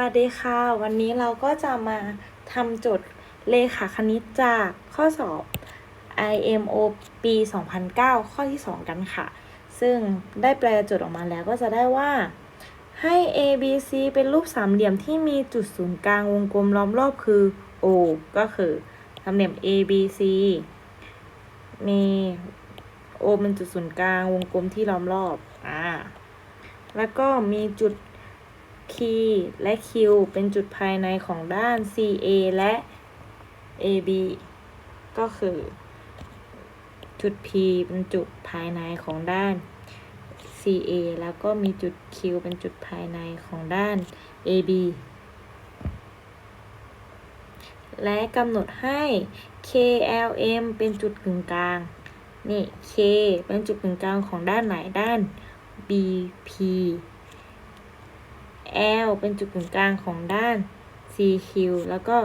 วัสดีค่ะ วันนี้เราก็จะมาทำโจทย์เลขาคณิตจากข้อสอบ IMO ปี 2009 ข้อที่ 2 กันค่ะ ซึ่งได้แปลโจทย์ออกมาแล้วก็จะได้ว่า ให้ A B C เป็นรูปสามเหลี่ยมที่มีจุดศูนย์กลางวงกลมล้อมรอบคือ O ก็คือสามเหลี่ยม A B C มี O เป็นจุดศูนย์กลางวงกลมที่ล้อมรอบ อ่า แล้วก็มีจุด P และ Q เป็นจุดภายในของด้าน CA และ AB ก็คือ จุด P เป็นจุดภายในของด้าน CA แล้วก็มีจุด Q เป็นจุดภายในของด้าน AB และกำหนดให้ KLM เป็นจุดกึ่งกลาง นี่ K เป็นจุดกึ่งกลางของด้านไหนด้าน BP L เป็นจุดกึ่งกลางของด้าน CQ แล้วก็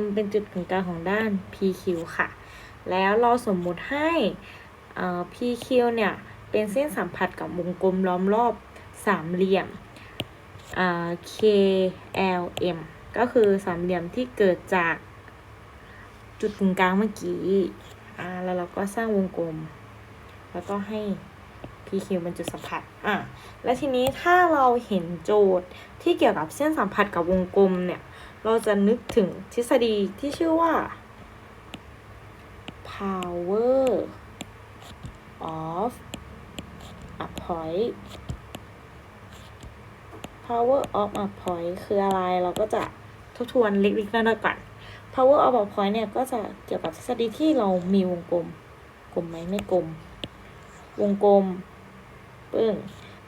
M เป็นจุดกึ่งกลางของด้าน PQ ค่ะ แล้วเราสมมุติให้ PQ เนี่ยเป็นเส้นสัมผัสกับวงกลมล้อมรอบสามเหลี่ยม KLM ก็คือสามเหลี่ยมที่เกิดจากจุดกึ่งกลางเมื่อกี้ แล้วเราก็สร้างวงกลม แล้วก็ให้ PQ เป็นจุดสัมผัสอะและทีนี้ถ้าเราเห็นโจทย์ที่เกี่ยวกับเส้นสัมผัสกับวงกลมเนี่ย เราจะนึกถึงทฤษฎีที่ชื่อว่า power of a point power of a point คืออะไรเราก็จะทบทวนเล็กๆน้อยๆก่อน power of a point เนี่ยก็จะเกี่ยวกับทฤษฎีที่เรามีวงกลม กลมไหมไม่กลม วงกลม ปึ้ง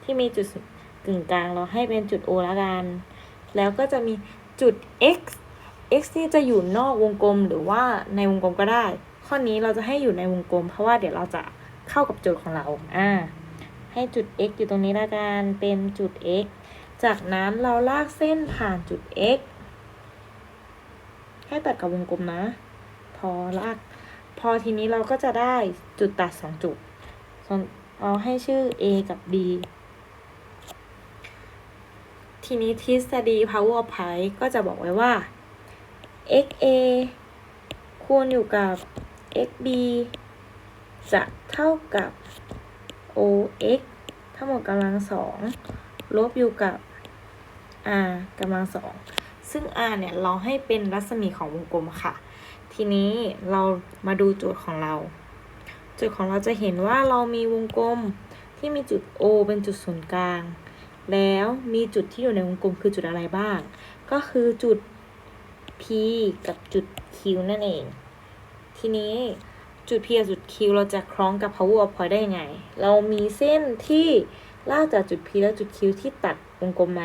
ที่มีจุดกึ่งกลางเราให้เป็นจุด O ละกัน แล้วก็จะมีจุด x x นี่จะอยู่นอกวงกลมหรือว่าในวงกลมก็ได้ ข้อนี้เราจะให้อยู่ในวงกลม เพราะว่าเดี๋ยวเราจะเข้ากับโจทย์ของเรา อ่า ให้จุด x อยู่ตรงนี้ละกัน เป็นจุด x จากนั้นเราลากเส้นผ่านจุด x ให้ตัดกับวงกลมนะ พอลาก พอทีนี้เราก็จะได้จุดตัดสองจุด เอาให้ชื่อ A กับ B ทีนี้ทฤษฎี power of pi ก็จะบอกไว้ว่า xa คูณอยู่กับ xb จะเท่ากับ ox ทั้งหมดกำลังสองลบอยู่กับ r กำลังสองซึ่ง r เนี่ย เราให้เป็นรัศมีของวงกลมค่ะ ทีนี้เรามาดูโจทย์ของเรา จุดของเราจะเห็นว่าเรามีวงกลมที่มีจุด O เป็นจุดศูนย์กลาง แล้วมีจุดที่อยู่ในวงกลมคือจุดอะไรบ้าง ก็คือจุด P กับจุด Q นั่นเอง ทีนี้จุด P กับจุด Q เราจะคล้องกับ power point ได้ยังไง เรามีเส้นที่ลากจากจุด P และจุด Q ที่ตัดวงกลมไหม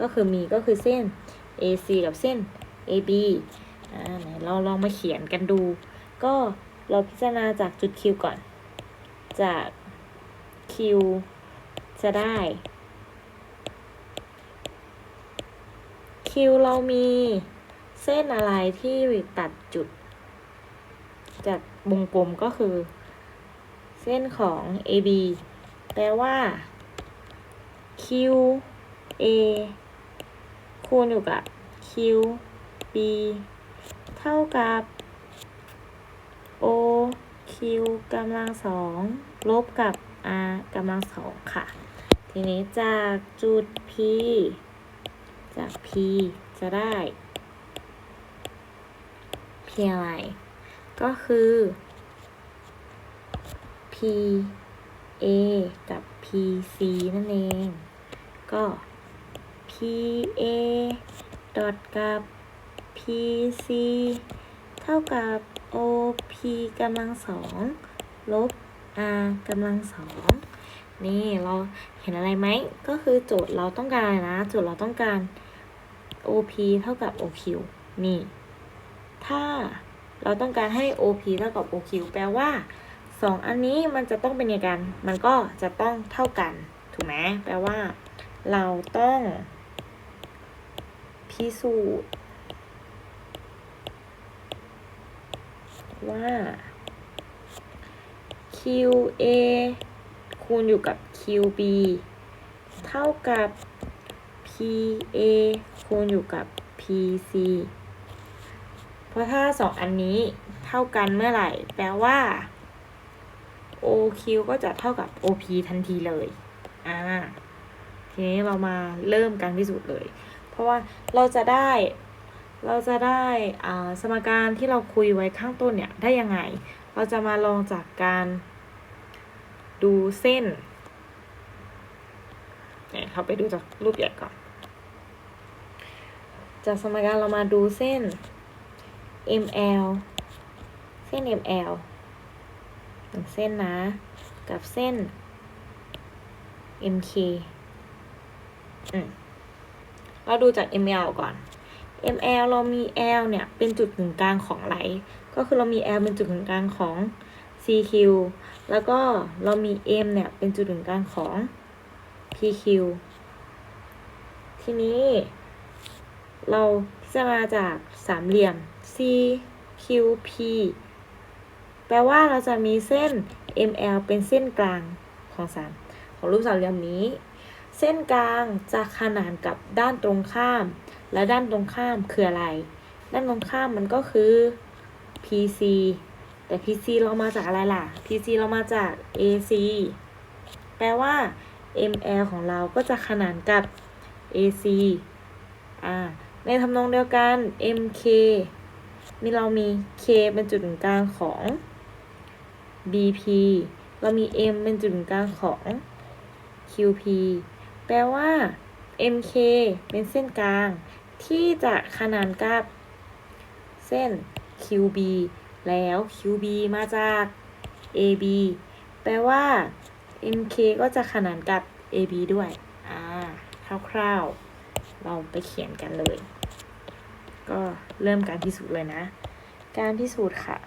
ก็คือมีก็คือเส้น AC กับเส้น AB อ่าไหนเราลองมาเขียนกันดู ก็ เราพิจารณาจากจุด Q ก่อน จาก Q จะได้ Q เรามีเส้นอะไรที่ตัดจุด จากวงกลมก็คือ เส้นของ AB แปลว่า Q A คูณอยู่กับ Q B เท่ากับ O Q กำลังสองลบกับ R กำลังสองค่ะ ทีนี้จากจุด P จาก P จะได้ P อะไร ก็คือ P A กับ P C นั่นเอง ก็ P A ดอทกับ P C เท่ากับ O P กำลังสองลบ R กำลังสองนี่เราเห็นอะไรไหม ก็คือโจทย์เราต้องการอะไรนะ โจทย์เราต้องการ OP เท่ากับ OQ นี่ ถ้าเราต้องการให้ OP เท่ากับ OQ แปลว่าสองอันนี้มันจะต้องเป็นยังไงกัน มันก็จะต้องเท่ากัน ถูกไหมแปลว่า เราต้องพิสูจน์ ว่า QA คูณอยู่กับ QB เท่ากับ PA คูณอยู่กับ PC เพราะถ้าสองอันนี้เท่ากันเมื่อไหร่ แปลว่า OQ ก็จะเท่ากับ OP ทันทีเลย อ่า ทีนี้เรามาเริ่มการพิสูจน์เลย เพราะว่าเราจะได้ เราจะได้สมการที่เราคุยไว้ข้างต้นเนี่ยได้ยังไง เราจะมาลองจากการดูเส้นเนี่ยเขาไปดูจากรูปใหญ่ก่อน จากสมการเรามาดูเส้น ML เส้น ML หนึ่งเส้นนะ กับเส้น MK อืมเราดูจาก ML ก่อน ML เรามี L เนี่ยเป็นจุดกึ่งกลางของไหล ก็คือเรามี L เป็นจุดกึ่งกลางของ CQ แล้วก็เรามี M เนี่ยเป็นจุดกึ่งกลางของ PQ ทีนี้ เราพิจารณาจากสามเหลี่ยม CQP แปลว่าเราจะมีเส้น ML เป็นเส้นกลางของสามของรูปสามเหลี่ยมนี้ เส้นกลางจะขนานกับด้านตรงข้าม และด้านตรงข้ามคืออะไร ด้านตรงข้ามมันก็คือ PC แต่ PC เรามาจากอะไรล่ะ PC เรามาจาก AC แปลว่า ML ของเราก็จะขนานกับ AC อ่า ในทำนองเดียวกัน MK มีเรามี K เป็นจุดกึ่งกลางของ BP เรามี M เป็นจุดกลางของ QP แปลว่า MK เป็นเส้นกลาง ที่จะขนานกับ เส้น QB แล้ว QB มาจาก AB แปลว่า MK ก็จะขนานกับ AB ด้วย อ่า คร่าวๆ เราไปเขียนกันเลย ก็เริ่มการพิสูจน์เลยนะ การพิสูจน์ค่ะ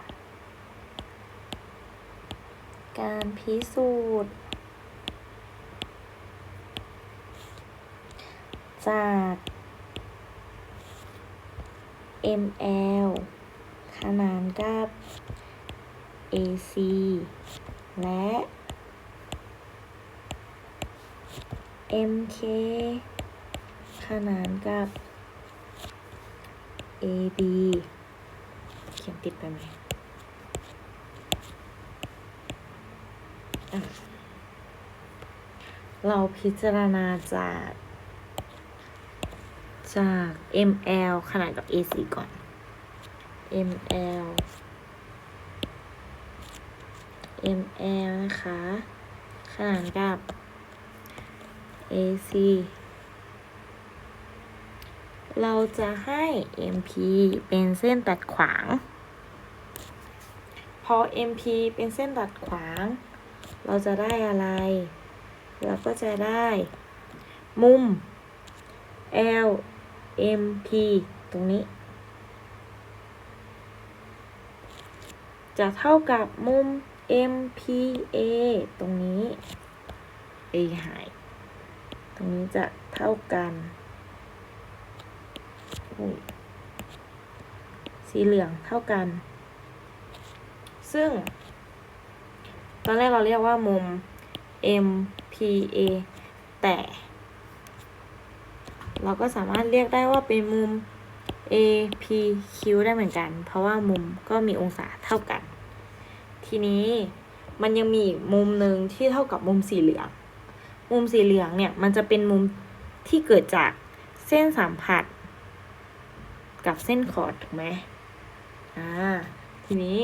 การพิสูจน์ จาก ML ขนานกับ AC และ MK ขนานกับ AB เขียนติดไปไหมเราพิจารณาจาก จาก ML ขนานกับ AC ก่อน ML ML นะคะ ขนานกับ AC เราจะให้ MP เป็นเส้นตัดขวาง พอ MP เป็นเส้นตัดขวาง เราจะได้อะไร เราก็จะได้ มุม L MP ตรงนี้ จะเท่ากับมุม MPA ตรงนี้ A หาย ตรงนี้จะเท่ากันสีเหลืองเท่ากัน ซึ่ง ตอนแรกเราเรียกว่ามุม MPA แต่ เราก็สามารถเรียกได้ว่าเป็นมุม APQ ได้เหมือนกัน เพราะว่ามุมก็มีองศาเท่ากัน ทีนี้มันยังมีมุมหนึ่งที่เท่ากับมุมสีเหลือง มุมสีเหลืองเนี่ยมันจะเป็นมุมที่เกิดจากเส้นสัมผัส กับเส้นขอดถูกไหมอ่า ทีนี้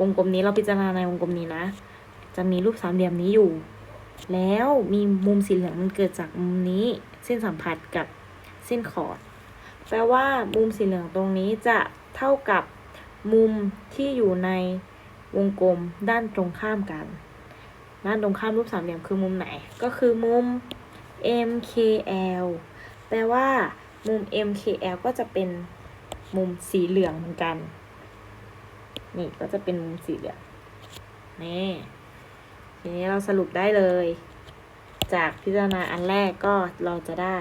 วงกลมนี้เราพิจารณาในวงกลมนี้นะ จะมีรูปสามเหลี่ยมนี้อยู่ แล้วมีมุมสีเหลืองมันเกิดจากมุมนี้ เส้นสัมผัสกับเส้นขอด แปลว่ามุมสีเหลืองตรงนี้จะเท่ากับมุมที่อยู่ในวงกลมด้านตรงข้ามกัน ด้านตรงข้ามรูปสามเหลี่ยมคือมุมไหน ก็คือมุม MKL แปลว่ามุม MKL ก็จะเป็นมุมสีเหลืองเหมือนกัน นี่ก็จะเป็นมุมสีเหลือง นี่ ทีนี้เราสรุปได้เลย จากพิจารณาอันแรกก็เราจะได้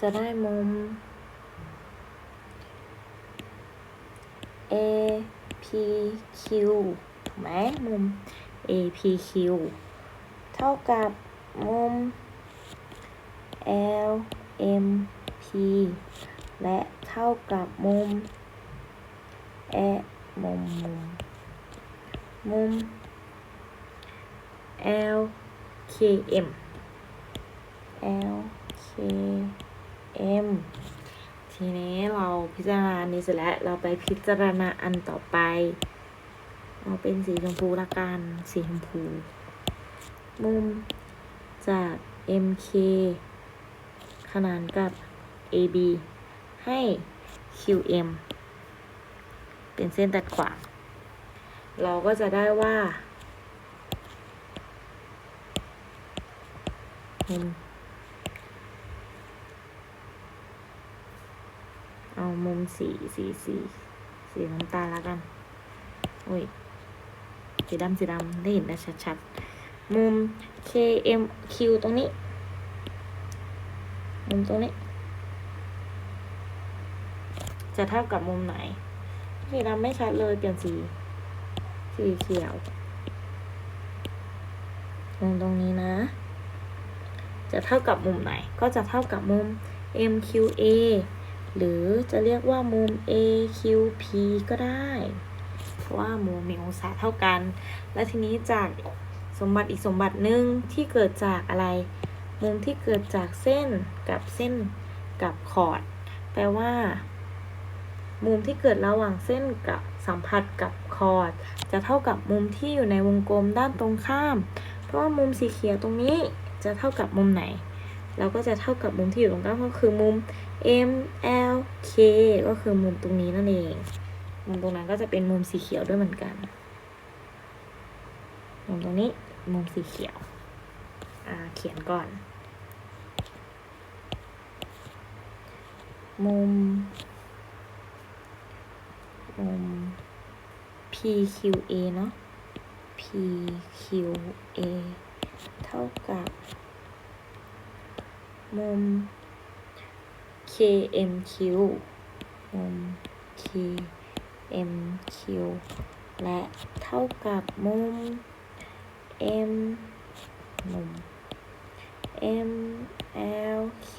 จะได้มุม A P Q ถูกไหมมุม APQ เท่ากับมุม LMP และเท่ากับมุม มุม มุม มุม LKM LKM ทีนี้เราพิจารณาอันนี้เสร็จแล้ว เราไปพิจารณาอันต่อไป เอาเป็นสีชมพูละกัน สีชมพู มุมจาก MK ขนานกับ AB ให้ QM เป็นเส้นตัดขวางเราก็จะได้ว่ามุมเอามุมสีสีสีสีน้ำตาลแล้วกันโอ้ย สีดำสีดำได้เห็นได้ชัดๆ มุม KMQ ตรงนี้ มุมตรงนี้ จะเท่ากับมุมไหน สีดำไม่ชัดเลยเปลี่ยนสี สีเขียวมุมตรงนี้นะ จะเท่ากับมุมไหน ก็จะเท่ากับมุม MQA หรือจะเรียกว่ามุม AQP ก็ได้ เพราะว่ามุมมีองศาเท่ากัน และทีนี้จากสมบัติอีกสมบัติหนึ่งที่เกิดจากอะไร มุมที่เกิดจากเส้นกับเส้นกับขอด แปลว่า มุมที่เกิดระหว่างเส้นกับสัมผัสกับคอร์ดจะเท่ากับมุมที่อยู่ในวงกลมด้านตรงข้าม เพราะว่ามุมสีเขียวตรงนี้จะเท่ากับมุมไหน เราก็จะเท่ากับมุมที่อยู่ตรงกลางก็คือมุม M L K ก็คือมุมตรงนี้นั่นเอง มุมตรงนั้นก็จะเป็นมุมสีเขียวด้วยเหมือนกัน มุมตรงนี้มุมสีเขียว เขียนก่อน มุมม PQA เนาะ PQA เท่ากับ มุม KMQ มุม KMQ และเท่ากับมุม M มุม MLK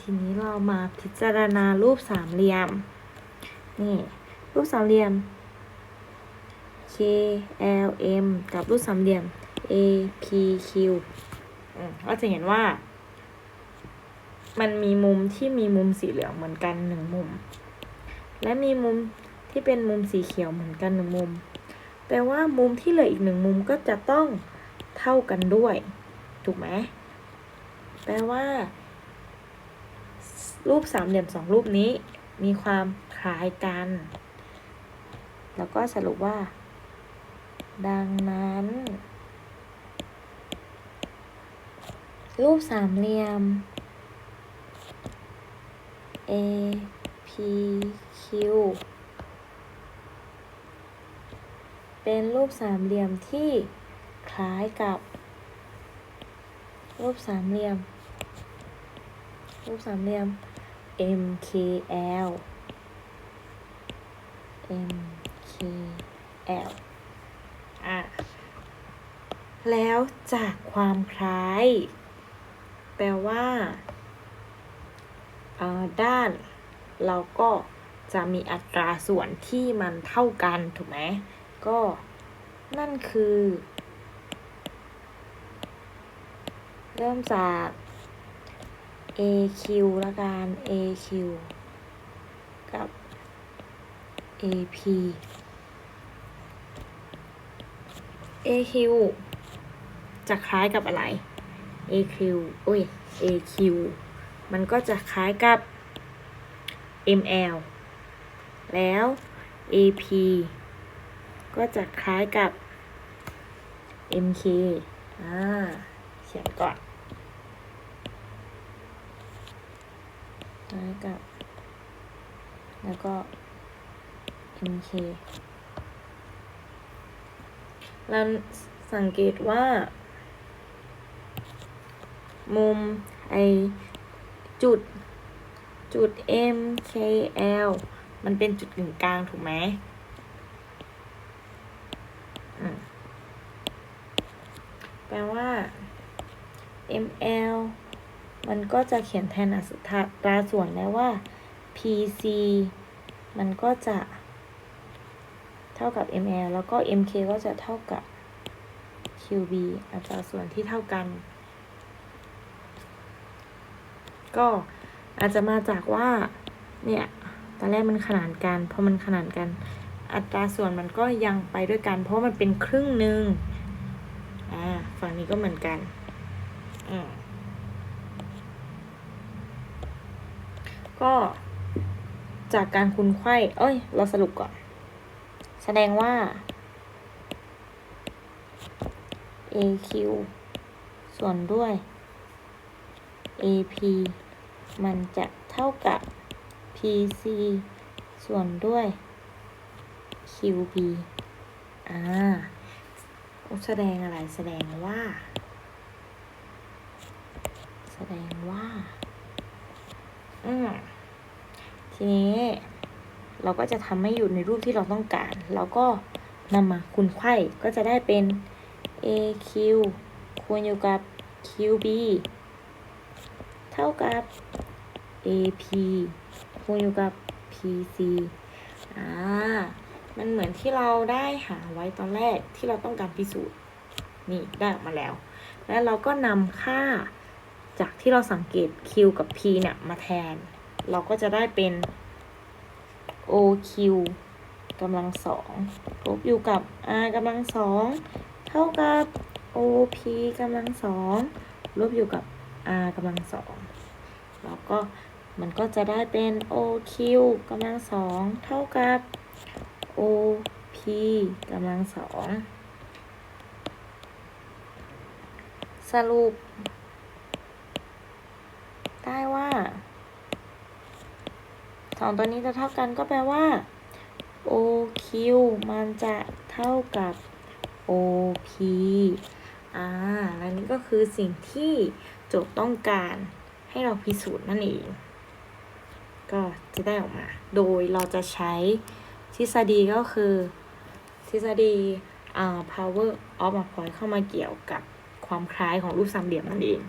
ทีนี้เรามาพิจารณารูปสามเหลี่ยม นี่ รูปสามเหลี่ยม KLM กับรูปสามเหลี่ยม APQ อืมก็จะเห็นว่า มันมีมุมที่มีมุมสีเหลืองเหมือนกันหนึ่งมุม และมีมุมที่เป็นมุมสีเขียวเหมือนกันหนึ่งมุม แปลว่ามุมที่เหลืออีกหนึ่งมุมก็จะต้องเท่ากันด้วย ถูกไหม แปลว่า รูปสามเหลี่ยมสองรูปนี้มีความคล้ายกัน แล้วก็สรุปว่า ดังนั้น รูปสามเหลี่ยม A P Q เป็นรูปสามเหลี่ยมที่คล้ายกับ รูปสามเหลี่ยม รูปสามเหลี่ยม M K L M K L อะแล้วจากความคล้าย แปลว่าเอ่อด้านเราก็จะมีอัตราส่วนที่มันเท่ากัน ถูกไหม ก็นั่นคือ เริ่มจาก AQ ละกัน AQ กับ AP AQ จะคล้ายกับอะไร AQ โอ้ย AQ มันก็จะคล้ายกับ ML แล้ว AP ก็จะคล้ายกับ MK อ่า เขียนก่อนคล้ายกับ แล้วก็ MK เราสังเกตว่า มุมไอจุดจุด M K L มันเป็นจุดกึ่งกลางถูกไหมอืมลว่า ml มันก็จะเขียนแทนอัตราส่วนได้ว่า pc มันก็จะ เท่ากับ ml แล้วก็ mk ก็จะเท่ากับ qb อัตราส่วนที่เท่ากัน ก็อาจจะมาจากว่า เนี่ย ตอนแรกมันขนานกัน พอมันขนานกัน อัตราส่วนมันก็ยังไปด้วยกัน เพราะมันเป็นครึ่งหนึ่งอ่า ฝั่งนี้ก็เหมือนกันอืมก็จากการคูณไข้ เอ้ย เราสรุปก่อน แสดงว่า AQ ส่วนด้วย AP มันจะเท่ากับ PC ส่วนด้วย QB อ่า แสดงอะไร แสดงว่า แสดงว่า อืมทีนี้ เราก็จะทำให้อยู่ในรูปที่เราต้องการ แล้วก็นำมาคูณไขว้ก็จะได้เป็น AQ คูณอยู่กับ QB เท่ากับ AP คูณอยู่กับ PC อ่า มันเหมือนที่เราได้หาไว้ตอนแรกที่เราต้องการพิสูจน์ นี่ได้ออกมาแล้ว แล้วเราก็นำค่าจากที่เราสังเกต Q กับ P เนี่ยมาแทน เราก็จะได้เป็น OQ กำลังสองลบอยู่กับ R กำลังสองเท่ากับ OP กำลังสองลบอยู่กับ R กำลังสองแล้วก็มันก็จะได้เป็น OQ กำลังสองเท่ากับ OP กำลังสองสรุป ได้ว่า องตัวนี้จะเท่ากันก็แปลว่า OQ มันจะเท่ากับ OP อ่า และนี่ก็คือสิ่งที่โจทย์ต้องการให้เราพิสูจน์นั่นเอง ก็จะได้ออกมา โดยเราจะใช้ทฤษฎีก็คือ ทฤษฎีอ่า power of a point เข้ามาเกี่ยวกับความคล้ายของรูปสามเหลี่ยมนั่นเอง